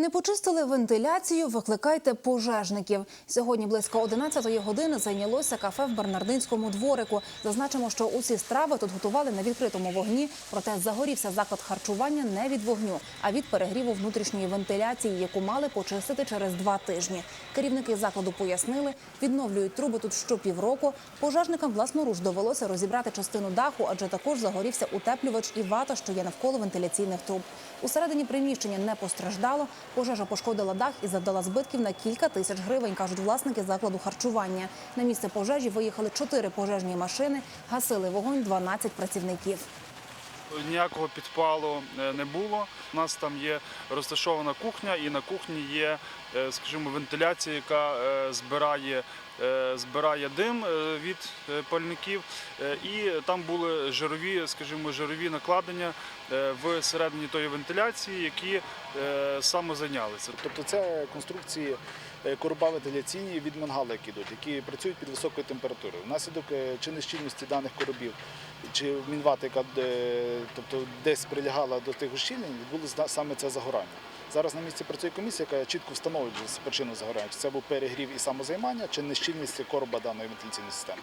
Не почистили вентиляцію, викликайте пожежників. Сьогодні близько 11-ї години зайнялося кафе в Бернардинському дворику. Зазначимо, що усі страви тут готували на відкритому вогні, проте загорівся заклад харчування не від вогню, а від перегріву внутрішньої вентиляції, яку мали почистити через два тижні. Керівники закладу пояснили, відновлюють труби тут щопівроку. Пожежникам власноруч довелося розібрати частину даху, адже також загорівся утеплювач і вата, що є навколо вентиляційних труб. Усередині приміщення не постраждало. Пожежа пошкодила дах і завдала збитків на кілька тисяч гривень, кажуть власники закладу харчування. На місце пожежі виїхали чотири пожежні машини, гасили вогонь 12 працівників. Ніякого підпалу е, не було. У нас там є розташована кухня, і на кухні є, е, скажімо, вентиляція, яка е, збирає, збирає дим від пальників. І там були жирові, скажімо, жирові накладення в середині тої вентиляції, які самозайнялися. Тобто це конструкції короба вентиляційні від мангала, які йдуть, які працюють під високою температурою. Внаслідок чи нещільності даних коробів, чи мінвата, яка тобто, десь прилягала до тих ущільнень, відбулося саме це загорання. Зараз на місці працює комісія, яка чітко встановлює причину загорання. Чи це був перегрів і самозаймання, чи нещільність короба даної вентиляційної системи.